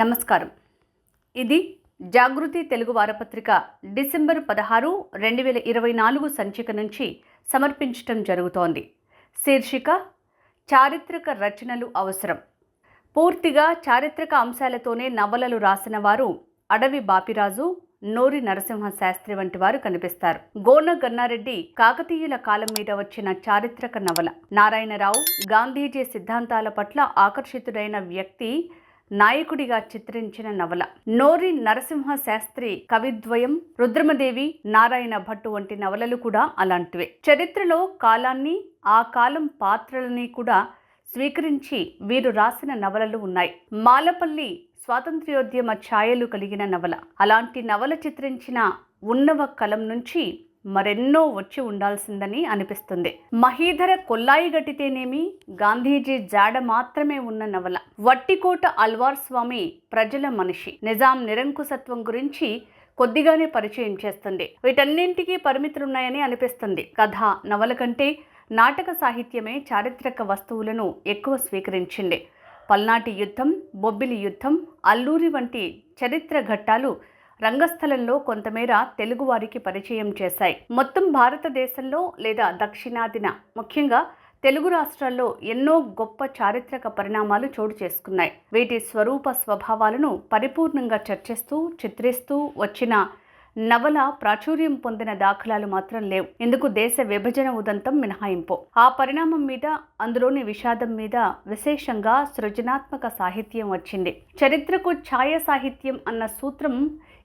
నమస్కారం. ఇది జాగృతి తెలుగు వారపత్రిక డిసెంబర్ పదహారు రెండు వేల ఇరవై నాలుగు సంచిక నుంచి సమర్పించటం జరుగుతోంది. శీర్షిక చారిత్రక రచనలు అవసరం. పూర్తిగా చారిత్రక అంశాలతోనే నవలలు రాసిన వారు అడవి బాపిరాజు నోరి నరసింహ శాస్త్రి వంటి వారు కనిపిస్తారు. గోన గన్నారెడ్డి కాకతీయుల కాలం మీద వచ్చిన చారిత్రక నవల. నారాయణరావు గాంధీజీ సిద్ధాంతాల పట్ల ఆకర్షితుడైన వ్యక్తి నాయకుడిగా చిత్రించిన నవల. నోరి నరసింహ శాస్త్రి కవిద్వయం రుద్రమదేవి నారాయణ భట్టు వంటి నవలలు కూడా అలాంటివే. చరిత్రలో కాలాన్ని ఆ కాలం పాత్రలని కూడా స్వీకరించి వీరు రాసిన నవలలు ఉన్నాయి. మాలపల్లి స్వాతంత్ర్యోద్యమ ఛాయలు కలిగిన నవల. అలాంటి నవల చిత్రించిన ఉన్నవ కలం నుంచి మరెన్నో వచ్చి ఉండాల్సిందని అనిపిస్తుంది. మహీధర కొల్లాయి గట్టితేనేమి? గాంధీజీ జాడ మాత్రమే ఉన్న నవల. వట్టికోట అల్వార్ స్వామి ప్రజల మనిషి. నిజాం నిరంకుశత్వం గురించి కొద్దిగానే పరిచయం చేస్తుంది. వీటన్నింటికీ పరిమితులున్నాయని అనిపిస్తుంది. కథ నవల కంటే నాటక సాహిత్యమే చారిత్రక వస్తువులను ఎక్కువ స్వీకరించింది. పల్నాటి యుద్ధం బొబ్బిలి యుద్ధం అల్లూరి వంటి చరిత్ర ఘట్టాలు రంగస్థలంలో కొంతమేర తెలుగువారికి పరిచయం చేశాయి. మొత్తం భారతదేశంలో లేదా దక్షిణాదిన ముఖ్యంగా తెలుగు రాష్ట్రాల్లో ఎన్నో గొప్ప చారిత్రక పరిణామాలు చోటు చేసుకున్నాయి. వీటి స్వరూప స్వభావాలను పరిపూర్ణంగా చర్చిస్తూ చిత్రిస్తూ వచ్చిన నవల ప్రాచుర్యం పొందిన దాఖలాలు మాత్రం లేవు. ఇందుకు దేశ విభజన ఉదంతం మినహాయింపు. ఆ పరిణామం మీద అందులోని విషాదం మీద విశేషంగా సృజనాత్మక సాహిత్యం వచ్చింది. చరిత్రకు ఛాయ సాహిత్యం అన్న సూత్రం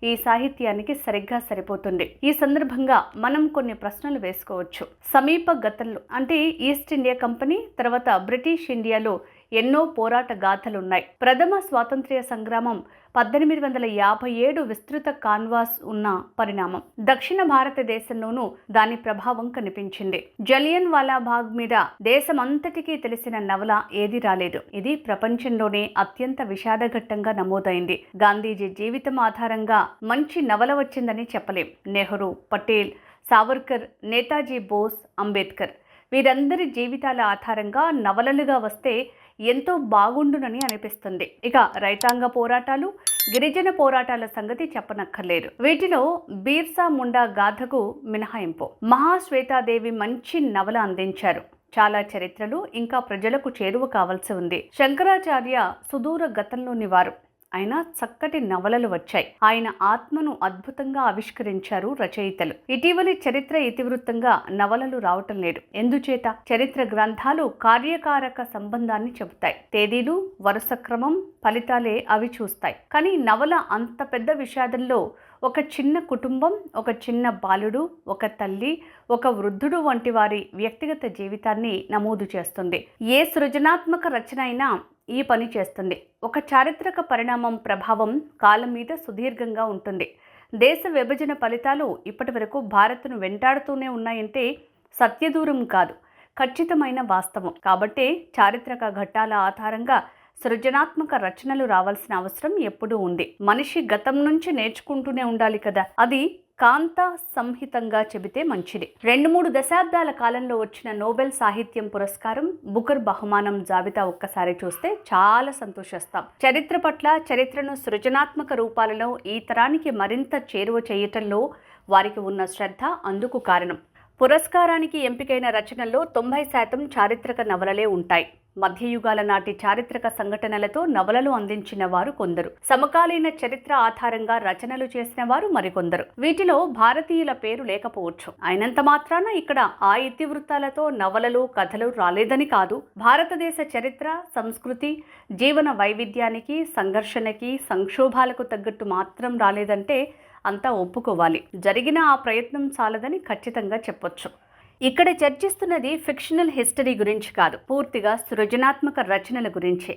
ఈ సాహిత్యానికి సరిగ్గా సరిపోతుంది. ఈ సందర్భంగా మనం కొన్ని ప్రశ్నలు వేసుకోవచ్చు. సమీప గతంలో అంటే ఈస్ట్ ఇండియా కంపెనీ తర్వాత బ్రిటిష్ ఇండియాలో ఎన్నో పోరాట గాథలున్నాయి. ప్రథమ స్వాతంత్ర్య సంగ్రామం పద్దెనిమిది వందల యాభై ఏడు విస్తృత కాన్వాస్ ఉన్న పరిణామం. దక్షిణ భారతదేశంలోనూ దాని ప్రభావం కనిపించింది. జలియన్ వాలాబాగ్ మీద దేశమంతటికీ తెలిసిన నవల ఏది రాలేదు. ఇది ప్రపంచంలోనే అత్యంత విషాదఘట్టంగా నమోదైంది. గాంధీజీ జీవితం ఆధారంగా మంచి నవల వచ్చిందని చెప్పలేం. నెహ్రూ పటేల్ సావర్కర్ నేతాజీ బోస్ అంబేద్కర్. వీరందరి జీవితాల ఆధారంగా నవలలుగా వస్తే ఎంతో బాగుండునని అనిపిస్తుంది. ఇక రైతాంగ పోరాటాలు గిరిజన పోరాటాల సంగతి చెప్పనక్కర్లేదు. వీటిలో బీర్సా ముండా గాథకు మినహాయింపు. మహాశ్వేతాదేవి మంచి నవల అందించారు. చాలా చరిత్రలు ఇంకా ప్రజలకు చేరువ కావాల్సి ఉంది. శంకరాచార్య సుదూర గతంలోని వారు. ఆయన చక్కటి నవలలు వచ్చాయి. ఆయన ఆత్మను అద్భుతంగా ఆవిష్కరించారు రచయితలు. ఇటీవలి చరిత్ర ఇతివృత్తంగా నవలలు రావటం లేదు. ఎందుచేత? చరిత్ర గ్రంథాలు కార్యకారక సంబంధాన్ని చెబుతాయి. తేదీలు వరుస క్రమం ఫలితాలే అవి చూస్తాయి. కానీ నవల అంత పెద్ద విషాదంలో ఒక చిన్న కుటుంబం ఒక చిన్న బాలుడు ఒక తల్లి ఒక వృద్ధుడు వంటి వారి వ్యక్తిగత జీవితాన్ని నమోదు చేస్తుంది. ఏ సృజనాత్మక రచన అయినా ఈ పని చేస్తుంది. ఒక చారిత్రక పరిణామం ప్రభావం కాలం మీద సుదీర్ఘంగా ఉంటుంది. దేశ విభజన ఫలితాలు ఇప్పటి వరకు భారత్ను వెంటాడుతూనే ఉన్నాయంటే సత్యదూరం కాదు ఖచ్చితమైన వాస్తవం. కాబట్టే చారిత్రక ఘట్టాల ఆధారంగా సృజనాత్మక రచనలు రావాల్సిన అవసరం ఎప్పుడూ ఉంది. మనిషి గతం నుంచి నేర్చుకుంటూనే ఉండాలి కదా. అది కాంత సంహితంగా చెబితే మంచిది. రెండు మూడు దశాబ్దాల కాలంలో వచ్చిన నోబెల్ సాహిత్యం పురస్కారం బుకర్ బహుమానం జాబితా ఒక్కసారి చూస్తే చాలా సంతోషిస్తాం. చరిత్ర పట్ల చరిత్రను సృజనాత్మక రూపాలలో ఈ తరానికి మరింత చేరువ చేయటంలో వారికి ఉన్న శ్రద్ధ అందుకు కారణం. పురస్కారానికి ఎంపికైన రచనల్లో తొంభై శాతం చారిత్రక నవలలే ఉంటాయి. మధ్యయుగాల నాటి చారిత్రక సంఘటనలతో నవలలు అందించిన వారు కొందరు. సమకాలీన చరిత్ర ఆధారంగా రచనలు చేసిన వారు మరికొందరు. వీటిలో భారతీయుల పేరు లేకపోవచ్చు. అయినంత మాత్రాన ఇక్కడ ఆ ఇతివృత్తాలతో నవలలు కథలు రాలేదని కాదు. భారతదేశ చరిత్ర సంస్కృతి జీవన వైవిధ్యానికి సంఘర్షణకి సంక్షోభాలకు తగ్గట్టు మాత్రం రాలేదంటే అంతా ఒప్పుకోవాలి. జరిగిన ఆ ప్రయత్నం చాలదని ఖచ్చితంగా చెప్పొచ్చు. ఇక్కడ చర్చిస్తున్నది ఫిక్షనల్ హిస్టరీ గురించి కాదు పూర్తిగా సృజనాత్మక రచనల గురించే.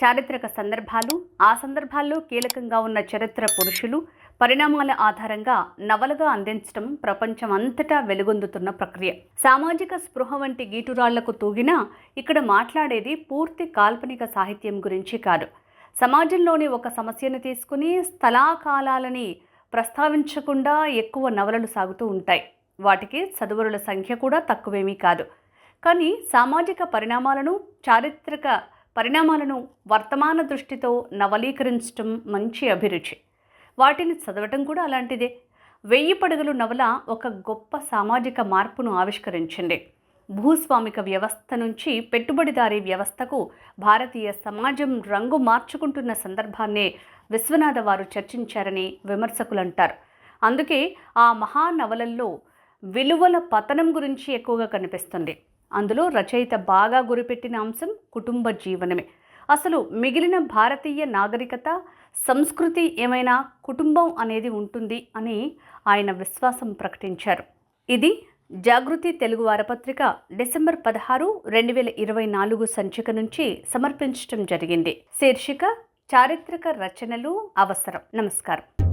చారిత్రక సందర్భాలు ఆ సందర్భాల్లో కీలకంగా ఉన్న చరిత్ర పురుషులు పరిణామాల ఆధారంగా నవలుగా అందించడం ప్రపంచం అంతటా వెలుగొందుతున్న ప్రక్రియ. సామాజిక స్పృహ వంటి గీటురాళ్ళకు తూగినా ఇక్కడ మాట్లాడేది పూర్తి కాల్పనిక సాహిత్యం గురించి కాదు. సమాజంలోని ఒక సమస్యను తీసుకుని స్థలాకాలాలని ప్రస్తావించకుండా ఎక్కువ నవలలు సాగుతూ ఉంటాయి. వాటికి చదువరుల సంఖ్య కూడా తక్కువేమీ కాదు. కానీ సామాజిక పరిణామాలను చారిత్రక పరిణామాలను వర్తమాన దృష్టితో నవలీకరించడం మంచి అభిరుచి. వాటిని చదవటం కూడా అలాంటిదే. వెయ్యి పడగలు నవల ఒక గొప్ప సామాజిక మార్పును ఆవిష్కరించింది. భూస్వామిక వ్యవస్థ నుంచి పెట్టుబడిదారీ వ్యవస్థకు భారతీయ సమాజం రంగు మార్చుకుంటున్న సందర్భాన్నే విశ్వనాథ వారు చర్చించారని విమర్శకులు అంటారు అందుకే ఆ మహానవలల్లో విలువల పతనం గురించి ఎక్కువగా కనిపిస్తుంది. అందులో రచయిత బాగా గురిపెట్టిన అంశం కుటుంబ జీవనమే. అసలు మిగిలిన భారతీయ నాగరికత సంస్కృతి ఏమైనా కుటుంబం అనేది ఉంటుంది అని ఆయన విశ్వాసం ప్రకటించారు. ఇది జాగృతి తెలుగు వారపత్రిక డిసెంబర్ పదహారు రెండు వేల ఇరవై నాలుగు సంచిక నుంచి సమర్పించడం జరిగింది. శీర్షిక చారిత్రక రచనలు అవసరం. నమస్కారం.